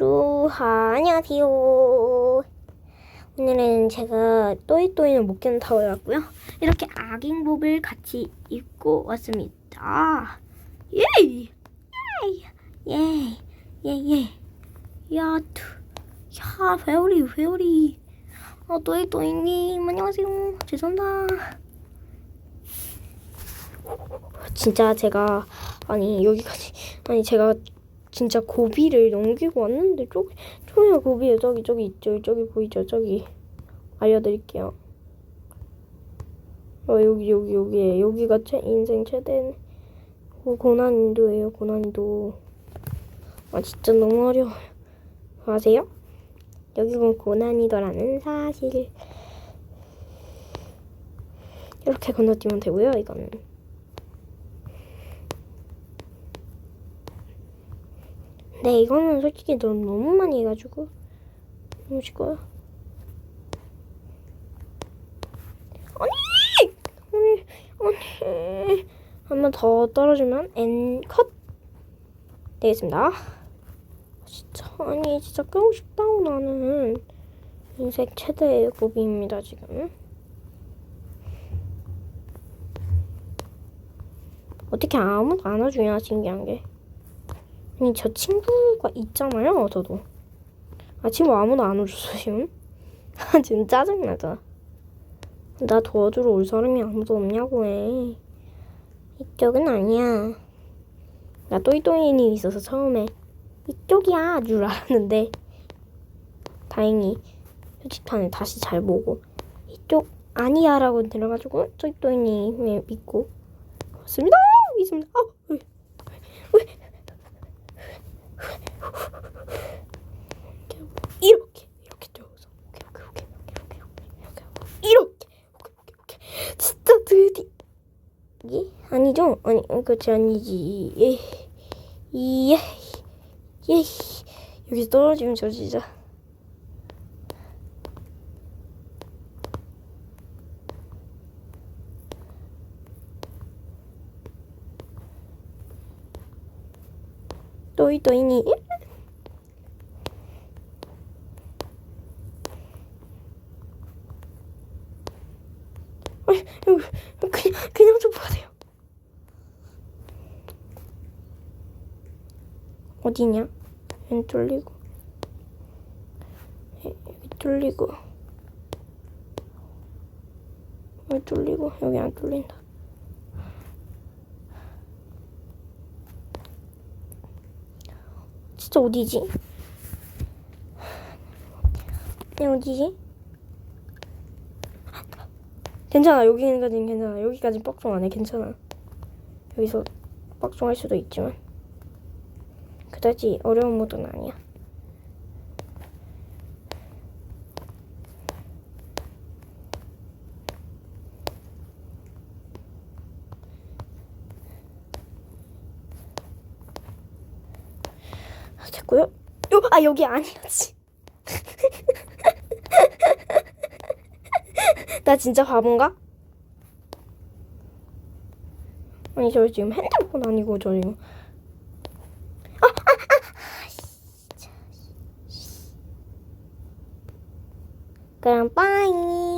루하 안녕하세요. 오늘은 제가 또이또이는 못 견다고 왔고요. 이렇게 악인복을 같이 입고 왔습니다. 예이 예이 예이 예이 야투 야 회오리 회오리 어 또이또이님 안녕하세요. 죄송합니다. 진짜 제가 아니 여기까지 아니 제가 진짜 고비를 넘기고 왔는데 저기 저기가 고비에 저기 저기 있죠. 저기 보이죠? 저기. 알려드릴게요. 어 여기 여기 여기 여기가 제 인생 최대 고- 고난이도예요 고난이도. 아 진짜 너무 어려워요. 아세요? 여기가 고난이도라는 사실. 이렇게 건너뛰면 되고요 이거는 네, 이거는 솔직히 너무, 많이 해가지고 너무 쉽고요. 아니! 아니, 아니. 한번 더 떨어지면 N 컷 되겠습니다. 진짜, 아니, 진짜 끄고 싶다고 나는. 인생 최대의 고비입니다, 지금. 어떻게 아무도 안 와주냐, 신기한 게. 아니 저 친구가 있잖아요 저도. 아 친구 아무도 안 오셨어 지금. 아 진짜 짜증나죠? 나 도와주러 올 사람이 아무도 없냐고 해. 이쪽은 아니야. 나 또이또이님 있어서 처음에. 이쪽이야 줄 알았는데. 다행히 표지판을 다시 잘 보고. 이쪽 아니야 라고 들어가지고 또이또이님 믿고. 왔습니다. 있습니다. 아, 왜, 왜, 이렇게 이렇게 들어서 오케이 오케이 오케이 오케이 오케이 오케이 이렇게 오케이 오케이 오케이 진짜 드디 이게 아니죠? 아니 그렇지 아니지. 예 예. 예. 여기 떨어지면 저 진짜 또이 또이니? 아니, 여기, 그냥 그냥 좀 보세요. 어디냐? 왼 뚫리고 에, 여기 뚫리고 여기 뚫리고 여기 안 뚫린다. 진짜 어디지? 네, 어디지? 괜찮아 여기까지는 괜찮아 여기까지 뻑종 안해 괜찮아 여기서 뻑종할 수도 있지만 그다지. 어려운 모드는 아니야. 아, 됐고요. 요, 아 여기 아니었지. 나 진짜 바본가? 아니 저 지금 핸드폰 아니고 저 지금 Kampanye.